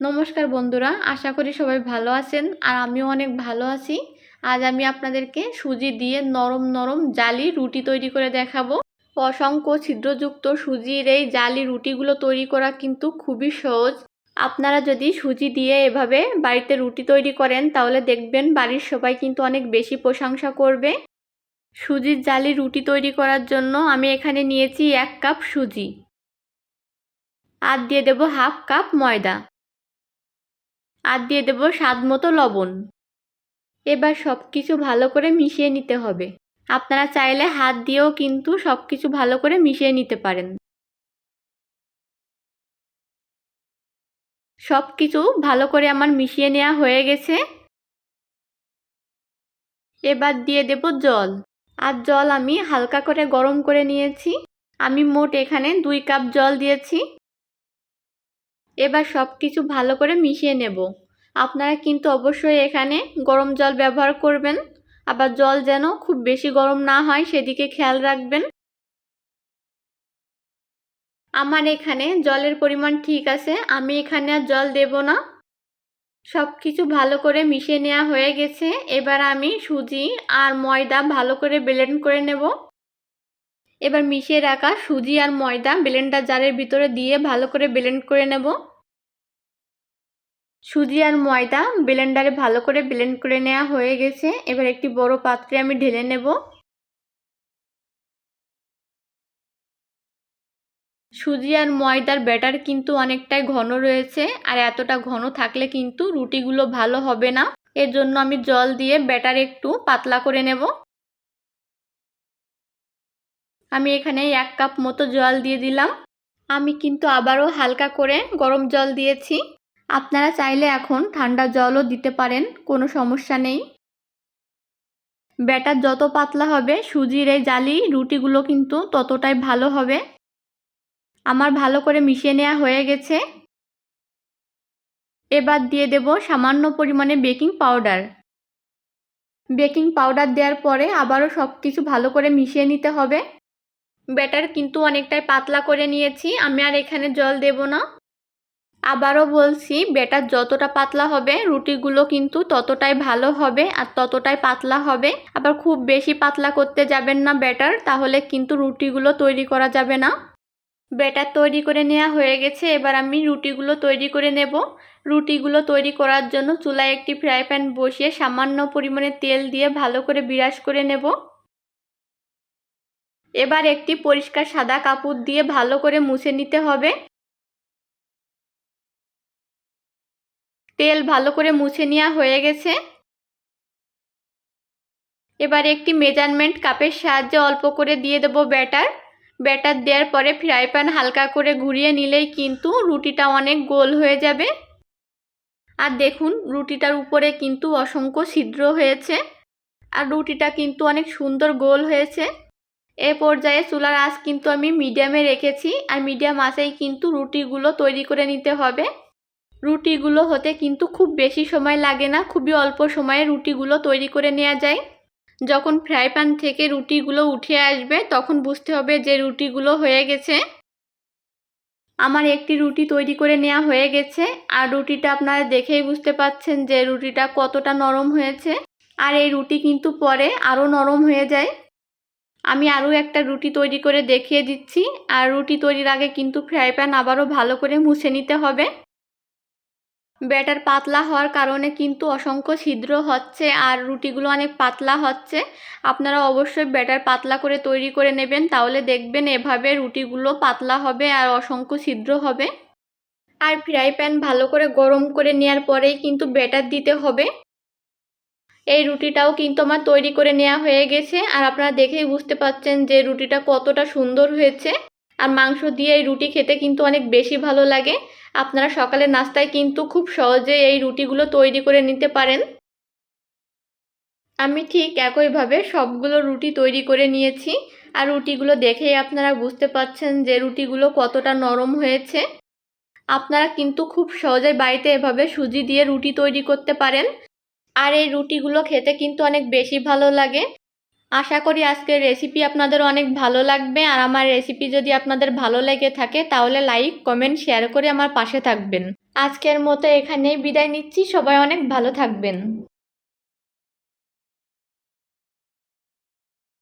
নমস্কার বন্ধুরা, আশা করি সবাই ভালো আছেন আর আমিও অনেক ভালো আছি। আজ আমি আপনাদেরকে সুজি দিয়ে নরম নরম জালি রুটি তৈরি করে দেখাবো। অসংখ্য ছিদ্রযুক্ত সুজির এই জালি রুটিগুলো তৈরি করা কিন্তু খুবই সহজ। আপনারা যদি সুজি দিয়ে এভাবে বাড়িতে রুটি তৈরি করেন, তাহলে দেখবেন বাড়ির সবাই কিন্তু অনেক বেশি প্রশংসা করবে। সুজির জালি রুটি তৈরি করার জন্য আমি এখানে নিয়েছি এক কাপ সুজি। আর দিয়ে দেবো হাফ কাপ ময়দা। আর দিয়ে দেবো স্বাদ মতো লবণ। এবার সব কিছু ভালো করে মিশিয়ে নিতে হবে। আপনারা চাইলে হাত দিয়েও কিন্তু সব কিছু ভালো করে মিশিয়ে নিতে পারেন। সব কিছু ভালো করে আমার মিশিয়ে নেওয়া হয়ে গেছে। এবার দিয়ে দেব জল। আর জল আমি হালকা করে গরম করে নিয়েছি। আমি মোট এখানে দুই কাপ জল দিয়েছি। এবার সব কিছু ভালো করে মিশিয়ে নেব। আপনারা কিন্তু অবশ্যই এখানে গরম জল ব্যবহার করবেন। আবার জল যেন খুব বেশি গরম না হয়, সেদিকে খেয়াল রাখবেন। আমার এখানে জলের পরিমাণ ঠিক আছে, আমি এখানে আর জল দেব না। সব কিছু ভালো করে মিশিয়ে নেওয়া হয়ে গেছে। এবার আমি সুজি আর ময়দা ভালো করে ব্লেন্ড করে নেব। এবার মিশিয়ে রাখা সুজি আর ময়দা ব্লেন্ডার জারের ভিতরে দিয়ে ভালো করে ব্লেন্ড করে নেব। সুজি আর ময়দা ব্লেন্ডারে ভালো করে ব্লেন্ড করে নেওয়া হয়ে গেছে। এবার একটি বড় পাত্রে আমি ঢেলে নেব। সুজি আর ময়দার ব্যাটার কিন্তু অনেকটাই ঘন রয়েছে আর এতটা ঘন থাকলে কিন্তু রুটিগুলো ভালো হবে না। এর জন্য আমি জল দিয়ে ব্যাটার একটু পাতলা করে নেব। আমি এখানে এক কাপ মতো জল দিয়ে দিলাম। আমি কিন্তু আবারও হালকা করে গরম জল দিয়েছি। আপনারা চাইলে এখন ঠান্ডা জলও দিতে পারেন, কোনো সমস্যা নেই। ব্যাটার যত পাতলা হবে, সুজির এই জালি, রুটিগুলো কিন্তু ততটাই ভালো হবে। আমার ভালো করে মিশিয়ে নেওয়া হয়ে গেছে। এবার দিয়ে দেব সামান্য পরিমাণে বেকিং পাউডার। বেকিং পাউডার দেওয়ার পরে আবারও সব কিছু ভালো করে মিশিয়ে নিতে হবে। ব্যাটার কিন্তু অনেকটাই পাতলা করে নিয়েছি, আমি আর এখানে জল দেব না। আবারও বলছি বেটার যতটা পাতলা হবে, রুটিগুলো কিন্তু ততটাই ভালো হবে আর ততটাই পাতলা হবে। আবার খুব বেশি পাতলা করতে যাবেন না ব্যাটার তাহলে কিন্তু রুটিগুলো তৈরি করা যাবে না। ব্যাটার তৈরি করে নেওয়া হয়ে গেছে, এবার আমি রুটিগুলো তৈরি করে নেব। রুটিগুলো তৈরি করার জন্য চুলায় একটি ফ্রাই প্যান বসিয়ে সামান্য পরিমাণে তেল দিয়ে ভালো করে বিরাজ করে নেব। এবার একটি পরিষ্কার সাদা কাপড় দিয়ে ভালো করে মুছে নিতে হবে। তেল ভালো করে মুছে নেওয়া হয়ে গেছে। এবার একটি মেজারমেন্ট কাপের সাহায্যে অল্প করে দিয়ে দেব ব্যাটার। ব্যাটার দেওয়ার পরে ফ্রাই প্যান হালকা করে ঘুরিয়ে নিলেই কিন্তু রুটিটা অনেক গোল হয়ে যাবে। আর দেখুন, রুটিটার উপরে কিন্তু অসংখ্য ছিদ্র হয়েছে। আর রুটিটা কিন্তু অনেক সুন্দর গোল হয়েছে। এ পর্যায়ে চুলার আঁচ কিন্তু আমি মিডিয়ামে রেখেছি। আর মিডিয়াম আঁচেই কিন্তু রুটিগুলো তৈরি করে নিতে হবে। রুটিগুলো হতে কিন্তু খুব বেশি সময় লাগে না, খুবই অল্প সময়ে রুটিগুলো তৈরি করে নেওয়া যায়। যখন ফ্রাই প্যান থেকে রুটিগুলো উঠে আসবে, তখন বুঝতে হবে যে রুটিগুলো হয়ে গেছে। আমার একটি রুটি তৈরি করে নেওয়া হয়ে গেছে, আর রুটিটা আপনারা দেখেই বুঝতে পাচ্ছেন যে রুটিটা কতটা নরম হয়েছে। আর এই রুটি কিন্তু পরে আরও নরম হয়ে যায়। আমি আরও একটা রুটি তৈরি করে দেখিয়ে দিচ্ছি, আর রুটি তৈরির আগে কিন্তু ফ্রাই প্যান আবারও ভালো করে মুছে নিতে হবে। ব্যাটার পাতলা হওয়ার কারণে কিন্তু অসংখ্য ছিদ্র হচ্ছে আর রুটিগুলো অনেক পাতলা হচ্ছে। আপনারা অবশ্যই ব্যাটার পাতলা করে তৈরি করে নেবেন, তাহলে দেখবেন এভাবে রুটিগুলো পাতলা হবে আর অসংখ্য ছিদ্র হবে। আর ফ্রাই প্যান ভালো করে গরম করে নেওয়ার পরেই কিন্তু ব্যাটার দিতে হবে। এই রুটিটাও কিন্তু আমার তৈরি করে নেওয়া হয়ে গেছে, আর আপনারা দেখেই বুঝতে পাচ্ছেন যে রুটিটা কতটা সুন্দর হয়েছে। আর মাংস দিয়ে এই রুটি খেতে কিন্তু অনেক বেশি ভালো লাগে। আপনারা সকালের নাস্তায় কিন্তু খুব সহজে এই রুটিগুলো তৈরি করে নিতে পারেন। আমি ঠিক একইভাবে সবগুলো রুটি তৈরি করে নিয়েছি। আর রুটিগুলো দেখেই আপনারা বুঝতে পাচ্ছেন যে রুটিগুলো কতটা নরম হয়েছে। আপনারা কিন্তু খুব সহজে বাড়িতে এভাবে সুজি দিয়ে রুটি তৈরি করতে পারেন। আর এই রুটিগুলো খেতে কিন্তু অনেক বেশি ভালো লাগে। আশা করি আজকের রেসিপি আপনাদের অনেক ভালো লাগবে। আর আমার রেসিপি যদি আপনাদের ভালো লেগে থাকে, তাহলে লাইক কমেন্ট শেয়ার করে আমার পাশে থাকবেন। আজকের মতো এখানেই বিদায় নিচ্ছি। সবাই অনেক ভালো থাকবেন।